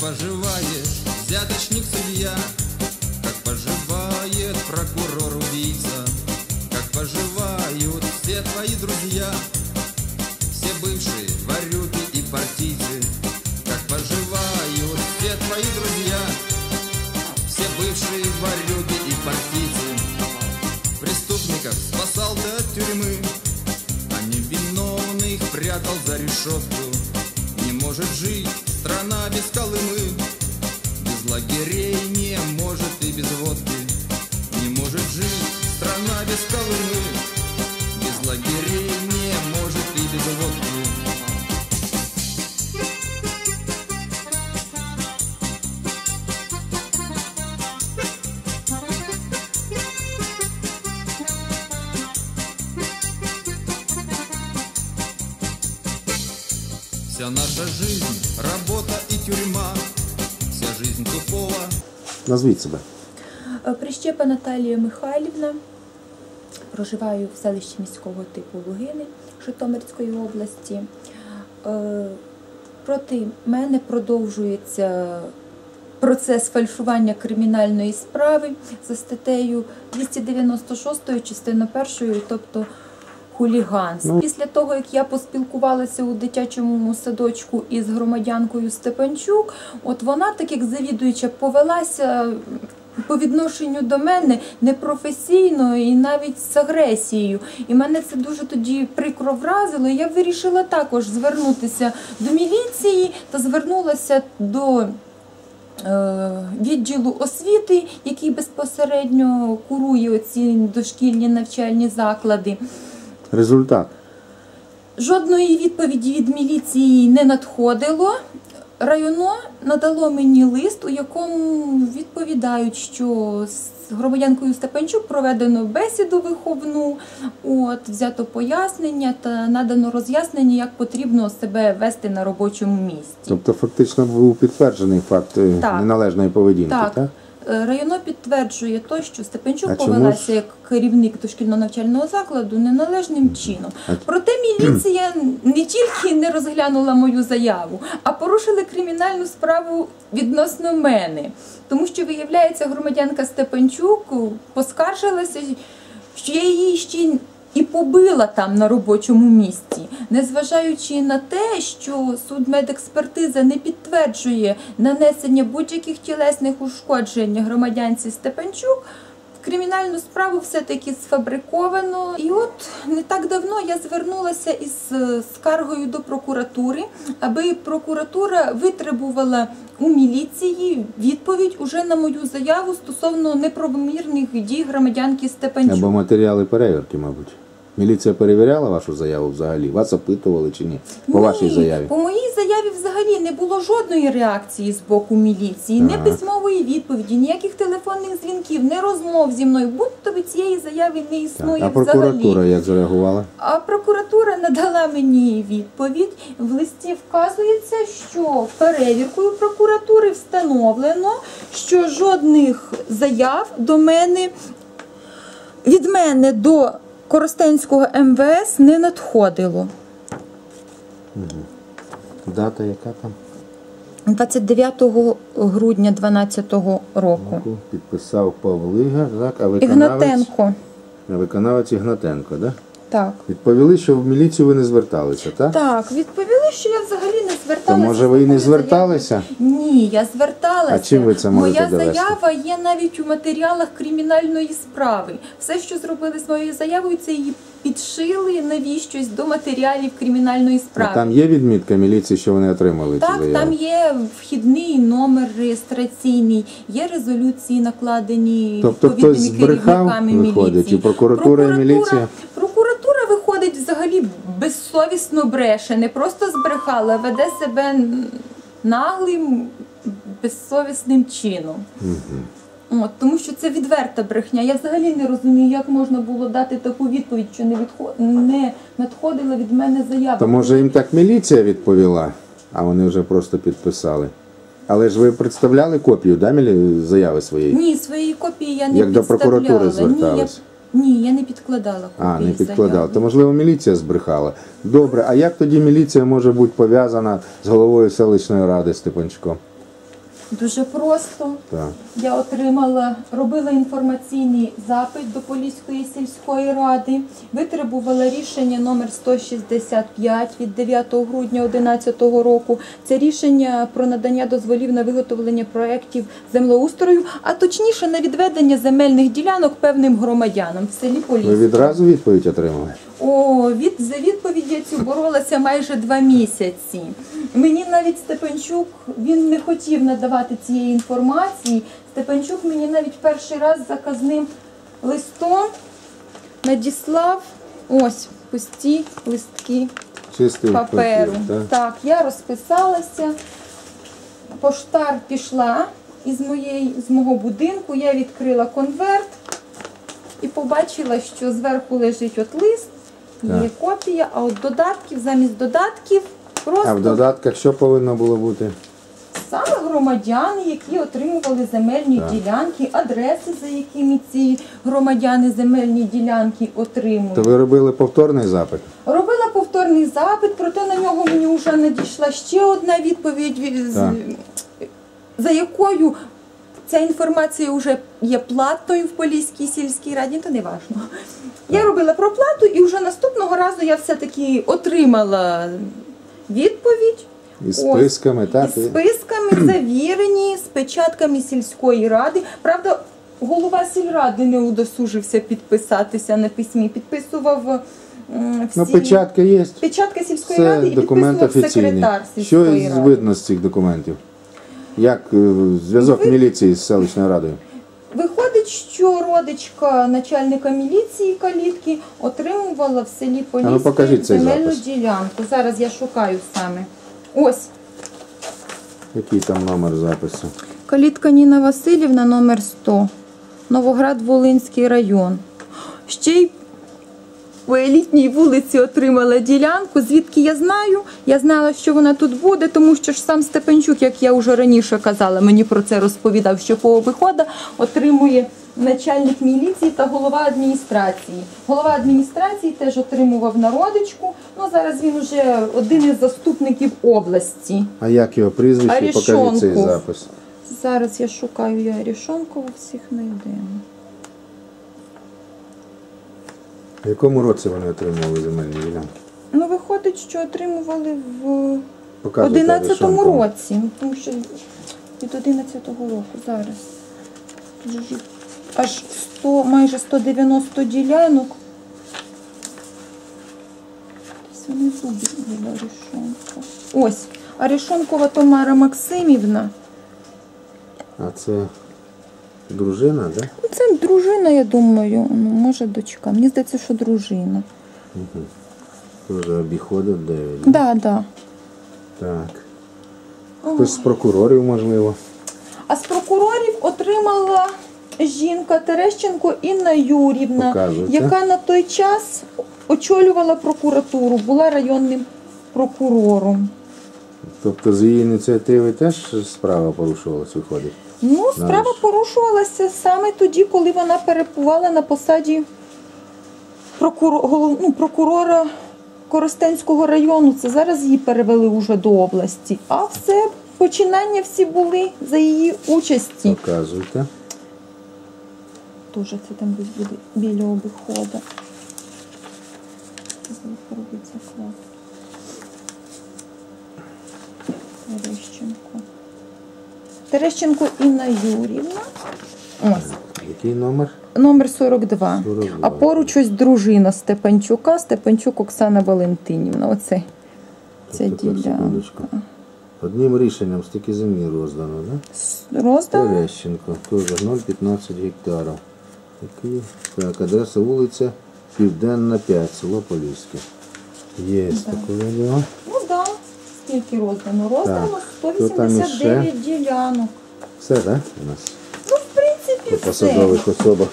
поживает взяточник судья? Как поживает прокурор-убийца? Как поживают все твои друзья? Все бывшие ворюги и партийцы? Как поживают все твои друзья? Все бывшие ворюги и партийцы? Преступников спасал ты от тюрьмы, а невиновных прятал за решетку. Не может жить страна без Колымы, без лагерей не может и без водки. Не может жить Назвіть себе. Е, Прищепа Наталія Михайлівна. Проживаю в селищі міського типу Лугини Житомирської області. Е, Проти мене продовжується процес фальшування кримінальної справи за статтею 296 частина 1, тобто хуліганство. Ну. Після того, як я поспілкувалася у дитячому садочку із громадянкою Степанчук, от вона, так як завідуюча, повелася по відношенню до мене непрофесійно і навіть з агресією. І мене це дуже тоді прикро вразило. Я вирішила також звернутися до міліції та звернулася до е, відділу освіти, який безпосередньо курує оці дошкільні навчальні заклади. Результат. Жодної відповіді від міліції не надходило. Районо надало мені лист, у якому відповідають, що з громадянкою Степанчук проведено бесіду виховну, от, взято пояснення та надано роз'яснення, як потрібно себе вести на робочому місці. Тобто фактично був підтверджений факт е, Так. неналежної поведінки, так? Так. Е, Районо підтверджує то, що Степанчук А повелася як керівник дошкільного навчального закладу неналежним чином. Проте міліція не тільки не розглянула мою заяву, а порушила кримінальну справу відносно мене. Тому що, виявляється, громадянка Степанчук поскаржилася, що я її ще і побила там на робочому місці, незважаючи на те, що судмедекспертиза не підтверджує нанесення будь-яких тілесних ушкоджень громадянці Степанчук. Кримінальну справу все-таки сфабриковано. І от не так давно я звернулася із е, скаргою до прокуратури, аби прокуратура витребувала у міліції відповідь уже на мою заяву стосовно неправомірних дій громадянки Степанчук. Або матеріали перевірки, мабуть. Міліція перевіряла вашу заяву взагалі? Вас опитували чи ні? По вашій заяві? По моїй заяві взагалі не було жодної реакції з боку міліції, не письмової відповіді, ніяких телефонних дзвінків, не розмов зі мною. Будь-то від цієї заяви не Так. існує А взагалі. прокуратура як зреагувала? А прокуратура надала мені відповідь. В листі вказується, що перевіркою прокуратури встановлено, що жодних заяв до мене від мене до Коростенського МВС не надходило. Дата яка там? 29 грудня 2012 року. Підписав Павлига, так? А виконавець? Ігнатенко. А Виконавець Ігнатенко, так? Так. Відповіли, що в міліцію ви не зверталися, так? Так, відповіли, що я взагалі не зверталася. То може ви і не зверталися? Ні, я зверталася. А чим ви це можете Моя довести? заява є навіть у матеріалах кримінальної справи. Все, що зробили з моєю заявою, це її підшили навіщось до матеріалів кримінальної А справи. там є відмітка міліції, що вони отримали цю Так, заяву? там є вхідний номер реєстраційний, є резолюції накладені Тобто відповідними керівниками виходить, міліції. і прокуратура, і міліція? Безсовісно бреше, не просто збрехала, а веде себе наглим, безсовісним чином. От, тому що це відверта брехня. Я взагалі не розумію, як можна було дати таку відповідь, що не відход... не надходила від мене заява. То може їм так міліція відповіла, а вони вже просто підписали. Але ж ви представляли копію да, заяви своєї? Ні, своєї копії я не Як до підставляла. прокуратури Ні, я... Ні, я не підкладала копії А, не підкладав. заяви. То можливо міліція збрехала. Добре, а як тоді міліція може бути пов'язана з головою селищної ради Степанчуком? Дуже просто. Так. Я отримала, робила інформаційний запит до Поліської сільської ради, витребувала рішення номер 165 від 9 грудня 2011 року. Це рішення про надання дозволів на виготовлення проєктів землеустрою, а точніше на відведення земельних ділянок певним громадянам в селі Ви відразу відповідь отримали? О, від за відповідь я цю боролася майже два місяці. Мені навіть Степанчук він не хотів надавати цієї інформації. Степанчук мені навіть перший раз заказним листом надіслав ось пусті листки Чистий паперу. папір, так? Так, я розписалася. Поштар пішла із моєї з мого будинку. Я відкрила конверт і побачила, що зверху лежить от лист, є копія, а от додатків замість додатків просто А в додатках що повинно було бути? Саме громадяни, які отримували земельні Так. ділянки, адреси, за якими ці громадяни земельні ділянки отримують. То ви робили повторний запит? Робила повторний запит, проте на нього мені вже надійшла ще одна відповідь, Так. за якою ця інформація вже є платною в Поліській сільській раді, то не важливо. Я робила проплату і вже наступного разу я все-таки отримала відповідь. Із Ось. списками, так? Із списками завірені, з печатками сільської ради. Правда, голова сільради не удосужився підписатися на письмі. Підписував всі... Ну, печатка є. Печатка сільської Це ради і документ підписував офіційний. секретар Що сільської із ради. видно з цих документів? Як е, зв'язок Ви- міліції з селищною радою? Виходить, що родичка начальника міліції калітки отримувала в селі Поліське ну, покажіть цей земельну запис. ділянку. Зараз я шукаю саме. Ось. Який там номер запису? Калітка Ніна Васильівна, номер 100. Новоград Волинський район. Ще й по елітній вулиці отримала ділянку, звідки я знаю. Я знала, що вона тут буде, тому що ж сам Степанчук, як я вже раніше казала, мені про це розповідав, що по виходу отримує начальник міліції та голова адміністрації. Голова адміністрації теж отримував народичку. Ну зараз він вже один із заступників області. А як його прізвище? Покажіть цей Арішонков. запис. Зараз я шукаю я Рішонкова, всіх знайдемо. В якому році вони отримували земельні ділянки? Ну, виходить, що отримували в Показуйте 11 Арішонкова. році. Ну, тому що від 11-го року зараз. Тут же ж Аж 100, майже 190 ділянок. Десь вони тут була. Ось. Арішонкова Тамара Максимівна. А це дружина, так? Ну, Це дружина, я думаю. Ну, може, дочка. Мені здається, що дружина. Дуже обіходить 9. Да, да. Так. Хтось з прокурорів, можливо. А з прокурорів отримала жінка Терещенко Інна Юрівна, Показуйте. яка на той час очолювала прокуратуру, була районним прокурором. Тобто з її ініціативи теж справа порушувалась, виходить. Ну, справа Знаєш. порушувалася саме тоді, коли вона перебувала на посаді прокуро- ну, прокурора Коростенського району. Це зараз її перевели уже до області. А все починання всі були за її участі. Показуйте. Тоже це там десь буде біля обиходу. Робить заклад. Терещенко. Терещенко Інна Юрівна. Ось. Який номер? Номер 42. 42. А поруч ось дружина Степанчука, Степанчук Оксана Валентинівна. Оце ця Тепер, ділянка. секундочку. Одним рішенням стільки землі роздано, да? Роздано? Терещенко, теж 0,15 гектарів. Який? Так, адреса вулиця Південна 5, село Поліське. Є таке відео. Ну так. Да. Скільки роздано? Роздано Так. Хто там 189 ділянок. Все, так? У нас Ну, в принципі, по все. посадових особах.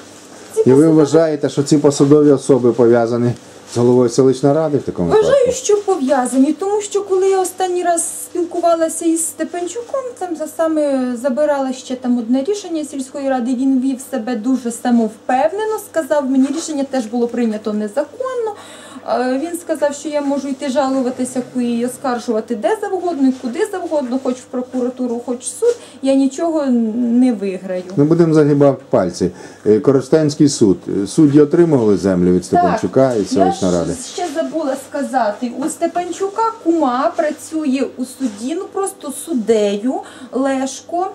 Ці І ви посадові- вважаєте, що ці посадові особи пов'язані з головою селищної ради в такому Вважаю, випадку? що пов'язані, тому що коли я останній раз спілкувалася із Степанчуком, там за саме забирала ще там одне рішення сільської ради. Він вів себе дуже самовпевнено. Сказав, мені рішення теж було прийнято незаконно. Він сказав, що я можу йти жалуватися і оскаржувати де завгодно, куди завгодно, хоч в прокуратуру, хоч в суд. Я нічого не виграю. Ми будемо загибати пальці. Е, Коростенський суд. Е, Судді отримували землю від Степанчука і селищної ради. ще забула сказати. У Степанчука кума працює у суді, ну просто суддею Лешко.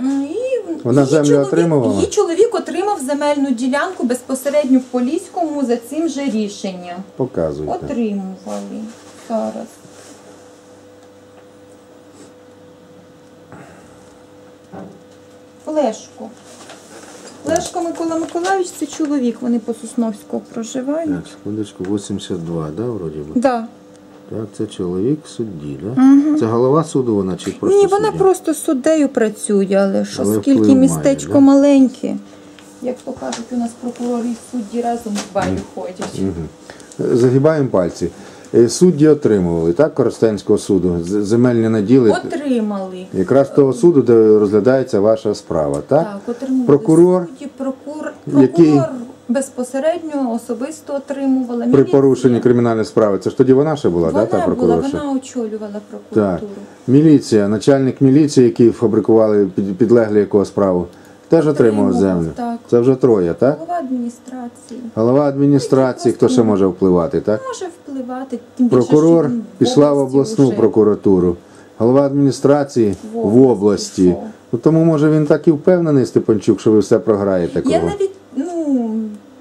М, І Вона її землю чоловік, отримувала? Її чоловік отримав земельну ділянку безпосередньо в Поліському за цим же рішенням. Показуйте. Отримували зараз. Лешко. Лешко Микола Миколаївич це чоловік, вони по Сосновську проживають. Так, секундочку, 82, да, вроді би? Да. Так, це чоловік судді, да? Це голова суду вона чи просто Ні, вона суддя? просто суддею працює, але що Але скільки вплив має, містечко да? маленьке. Як то кажуть, у нас прокурори і судді разом в баню ходять. Загибаємо пальці. Е, Судді отримували, так, Коростенського суду, з- земельні наділи. Отримали. Якраз того суду, де розглядається ваша справа, так? Так, отримували Прокурор, судді, прокур... який- прокурор безпосередньо особисто отримувала. При Міліція. порушенні кримінальної справи. Це ж тоді вона ще була, Вона да, та була, прокурорша? вона очолювала Так. прокуратуру. Міліція, начальник міліції, який фабрикували під- підлеглі якого справу, теж Отримував, землю. так. Це вже троє, так? Голова адміністрації. Голова адміністрації, хто ще може впливати, так? Може впливати, тим більше, Прокурор що він пішла в обласну вже. прокуратуру, голова адміністрації В в області області. пішов. Ну тому може він так і впевнений, Степанчук, що ви все програєте. Я кого. навіть,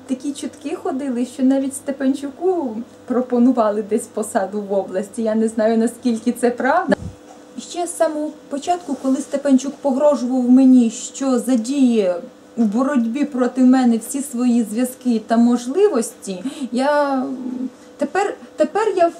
такі чутки ходили, що навіть Степанчуку пропонували десь посаду в області. Я не знаю, наскільки це правда. Ще з самого початку, коли Степанчук погрожував мені, що задіє у боротьбі проти мене всі свої зв'язки та можливості, я тепер, тепер я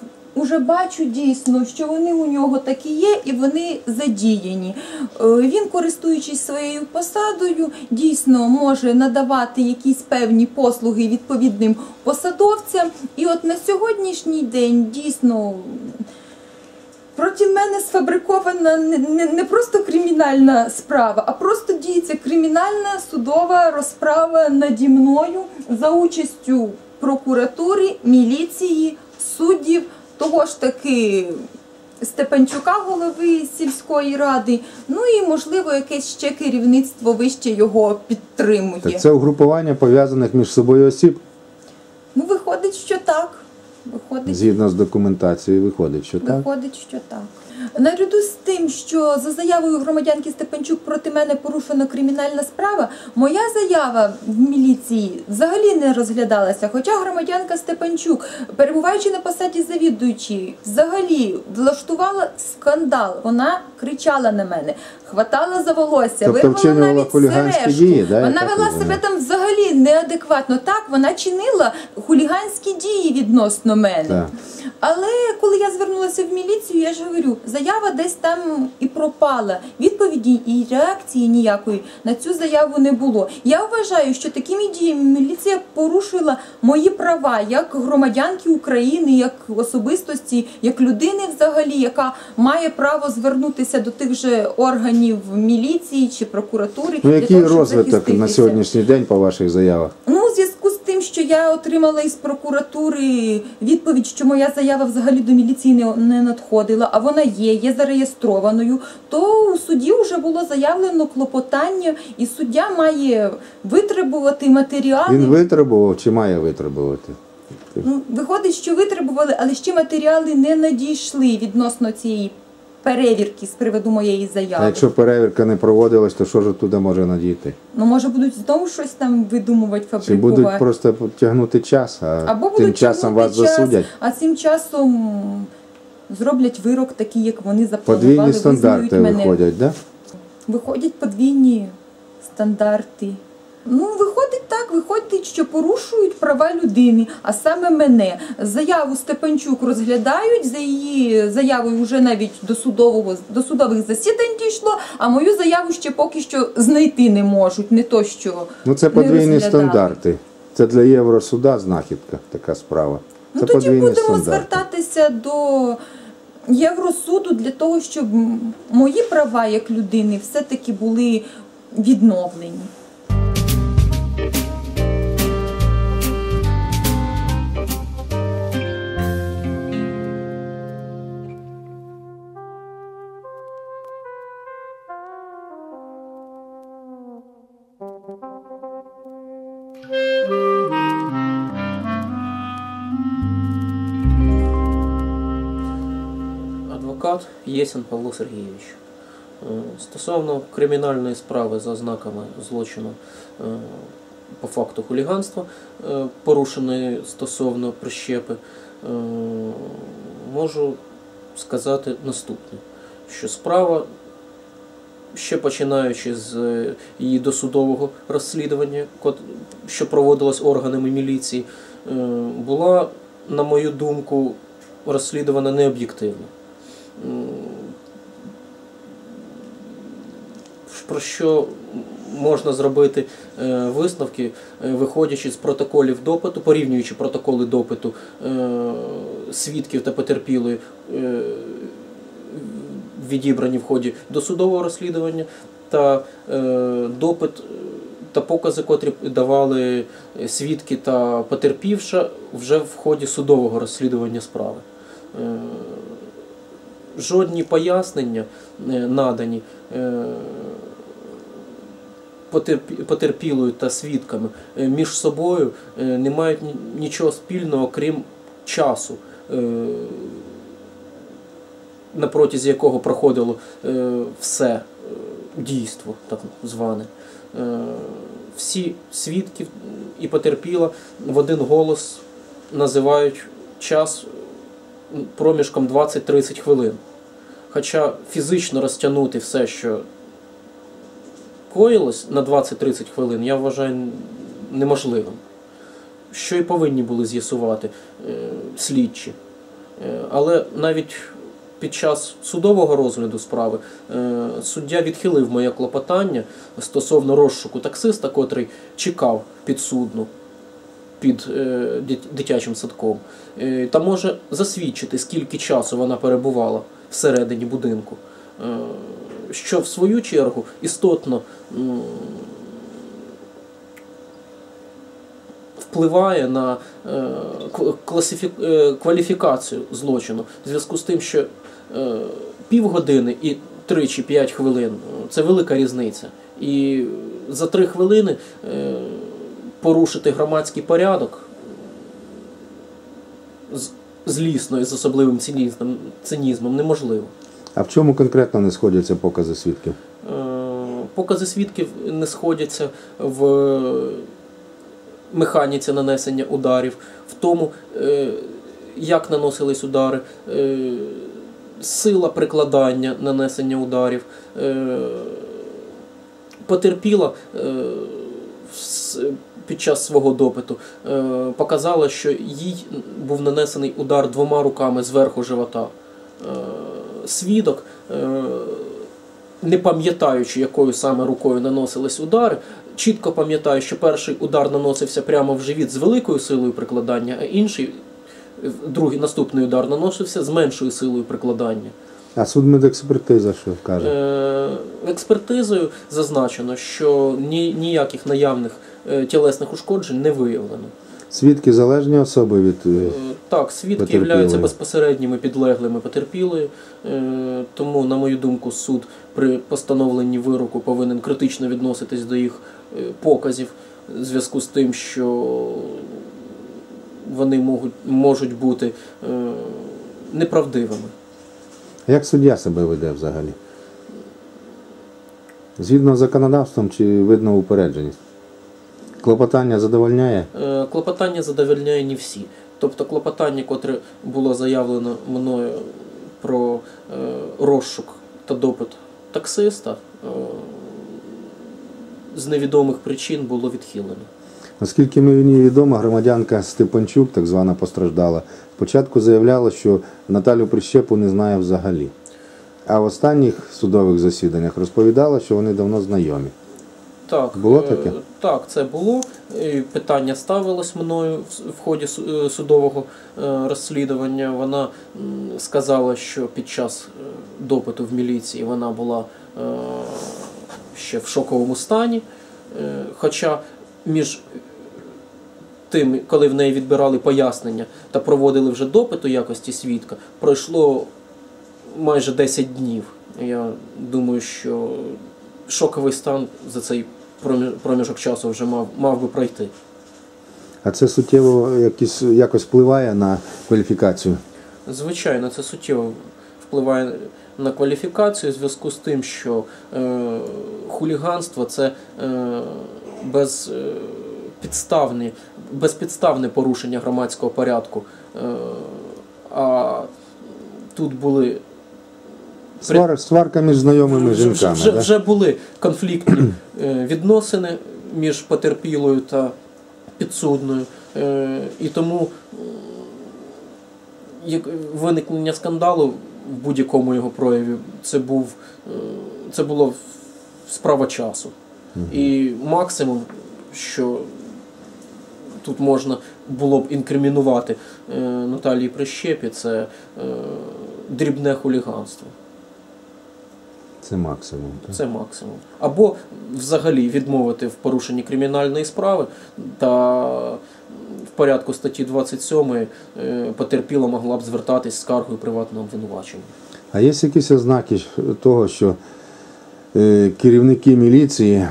вже бачу дійсно, що вони у нього такі є і вони задіяні. Е, Він, користуючись своєю посадою, дійсно може надавати якісь певні послуги відповідним посадовцям. І от на сьогоднішній день дійсно Проти мене сфабрикована не, не просто кримінальна справа, а просто діється кримінальна судова розправа наді мною за участю прокуратури, міліції, суддів, того ж таки Степанчука, голови сільської ради, ну і можливо якесь ще керівництво вище його підтримує. Так це угрупування пов'язаних між собою осіб, Ну виходить, що так. Виходить, згідно з документацією, виходить, що так. Виходить, що так. Наряду з тим, що за заявою громадянки Степанчук проти мене порушена кримінальна справа, моя заява в міліції взагалі не розглядалася. Хоча громадянка Степанчук, перебуваючи на посаді завідуючої, взагалі влаштувала скандал. Вона кричала на мене, хватала за волосся, Тобто вирвала навіть сережку. дії, да, Вона вела розумію? себе там взагалі неадекватно. Так, вона чинила хуліганські дії відносно мене. Так. Але коли я звернулася в міліцію, я ж говорю, заява десь там і пропала. Відповіді і реакції ніякої на цю заяву не було. Я вважаю, що такими діями міліція порушила мої права як громадянки України, як особистості, як людини взагалі, яка має право звернутися до тих же органів міліції чи прокуратури. Ну який розвиток на сьогоднішній день по ваших заявах? Ну, у зв'язку з тим, що я отримала із прокуратури відповідь, що моя заява взагалі до міліції не, надходила, а вона є, є зареєстрованою, то у суді вже було заявлено клопотання, і суддя має витребувати матеріали. Він витребував чи має витребувати? Ну, виходить, що витребували, але ще матеріали не надійшли відносно цієї перевірки з приводу моєї А заяви. якщо перевірка не проводилась, то що ж туди може надійти? Ну, може, будуть знову щось там видумувати, Чи фабрикувати. будуть просто тягнути час, а Або тим часом вас час, засудять? А цим часом зроблять вирок такий, як вони запланували. Подвійні стандарти мене. виходять, да? Виходять подвійні стандарти. Ну, виходить так, виходить, що порушують права людини, а саме мене. Заяву Степанчук розглядають, за її заявою вже навіть до судового до судових засідань дійшло, а мою заяву ще поки що знайти не можуть. Не то що Ну це подвійні стандарти. Це для Євросуда знахідка, така справа. Ну тоді будемо стандарти. звертатися до Євросуду для того, щоб мої права як людини все-таки були відновлені. Єсін Павло Сергійович. Е, Стосовно кримінальної справи за ознаками злочину е, по факту хуліганства, е, порушеної стосовно прищепи, можу сказати наступне, що справа, ще починаючи з її досудового розслідування, що проводилось органами міліції, була, на мою думку, розслідувана необ'єктивно. Про що можна зробити е, висновки, е, виходячи з протоколів допиту, порівнюючи протоколи допиту е, свідків та потерпілої, відібрані в ході досудового розслідування, та допит та покази, котрі давали свідки та потерпівша вже в ході судового розслідування справи. Жодні пояснення е, надані е, потерпілою та свідками е, між собою не мають нічого спільного, крім часу, на протязі якого проходило все дійство, так зване. Всі свідки і потерпіла в один голос називають час проміжком 20-30 хвилин. Хоча фізично розтягнути все, що коїлось на 20-30 хвилин, я вважаю неможливим. Що і повинні були з'ясувати е, слідчі. Е, але навіть під час судового розгляду справи е, суддя відхилив моє клопотання стосовно розшуку таксиста, котрий чекав підсудну під е, дит- дитячим садком, е, та може засвідчити, скільки часу вона перебувала всередині будинку. Е, що в свою чергу істотно впливає на е, е, кваліфікацію злочину в зв'язку з тим, що півгодини і 3 чи 5 хвилин це велика різниця. І за 3 хвилини порушити громадський порядок злісно і з особливим цинізмом, цинізмом неможливо. А в чому конкретно не сходяться покази свідків? Е, Покази свідків не сходяться в механіці нанесення ударів, в тому, е, як наносились удари, е, сила прикладання нанесення ударів. Потерпіла під час свого допиту, е, показала, що їй був нанесений удар двома руками зверху живота. Е, Свідок е, не пам'ятаючи, якою саме рукою наносились удари, чітко пам'ятаю, що перший удар наносився прямо в живіт з великою силою прикладання, а інший, другий наступний удар наносився з меншою силою прикладання. А судмедекспертиза що каже? Експертизою зазначено, що ні, ніяких наявних тілесних ушкоджень не виявлено. Свідки залежні особи від. е, Е, Так, свідки Потерпілої. являються безпосередніми підлеглими потерпілої, е, тому, на мою думку, суд при постановленні вироку повинен критично відноситись до їх е, показів в зв'язку з тим, що вони можуть, можуть бути е, неправдивими. Як суддя себе веде взагалі? Згідно з законодавством чи видно упередженість? Клопотання задовольняє? Е, Клопотання задовольняє не всі. Тобто клопотання, котре було заявлено мною про е, розшук та допит таксиста, е, з невідомих причин було відхилено. Наскільки мені відомо, громадянка Степанчук, так звана постраждала, спочатку заявляла, що Наталю Прищепу не знає взагалі. А в останніх судових засіданнях розповідала, що вони давно знайомі. Так, Було е, таке? Так, це було. Питання ставилось мною в- ході е, судового е, розслідування. Вона сказала, що під час допиту в міліції вона була ще в шоковому стані. Хоча між тим, коли в неї відбирали пояснення та проводили вже допит у якості свідка, пройшло майже 10 днів. Я думаю, що шоковий стан за цей проміжок часу вже мав, мав би пройти. А це суттєво якісь, якось впливає на кваліфікацію. Звичайно, це суттєво впливає на кваліфікацію в зв'язку з тим, що е, хуліганство це е, без, е, підставне, безпідставне порушення громадського порядку. Е, а тут були Свар, сварка між знайомими жінками. вже, да? вже були конфліктні е, відносини між потерпілою та підсудною. Е, І тому виникнення скандалу в будь-якому його прояві це був е, це було справа часу. І максимум, що тут можна було б інкримінувати е, Наталії Прищепі, це е, дрібне хуліганство. Це максимум. так. Це максимум. Або взагалі відмовити в порушенні кримінальної справи та в порядку статті 27 е, потерпіла могла б звертатись з скаргою приватного обвинувачення. А є якісь ознаки того, що е, керівники міліції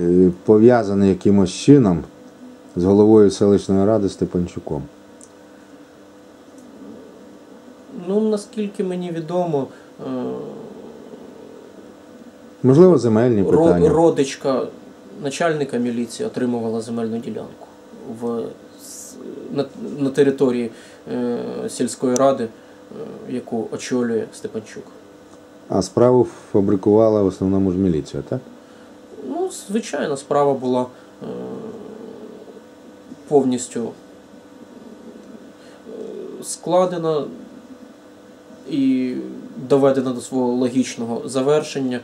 е, пов'язані якимось чином з головою селищної ради Степанчуком? Ну, наскільки мені відомо, Можливо, земельні питання. родичка начальника міліції отримувала земельну ділянку в, на, на території е, сільської ради, е, яку очолює Степанчук. А справу фабрикувала в основному ж міліція, так? Ну, звичайно, справа була е, повністю е, складена і доведена до свого логічного завершення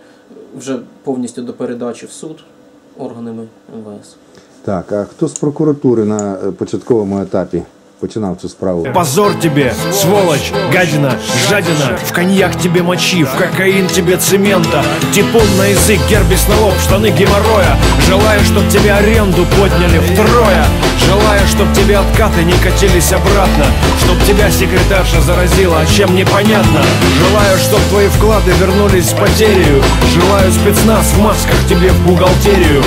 вже повністю до передачі в суд органами МВС. Так, а хто з прокуратури на е, початковому етапі починав цю справу? Позор тебе, сволочь, гадина, жадина. В коньяк тебе мочи, в кокаин тебе цемента. Типун на язык, гербис на лоб, штаны геморроя. Желаю, чтоб тебе аренду подняли втрое. Желаю, чтоб тебе откаты не катились обратно. Чтоб тебя секретарша заразила, а чем непонятно. Желаю, чтоб твои вклады вернулись в потерю. Желаю спецназ в масках тебе в бухгалтерию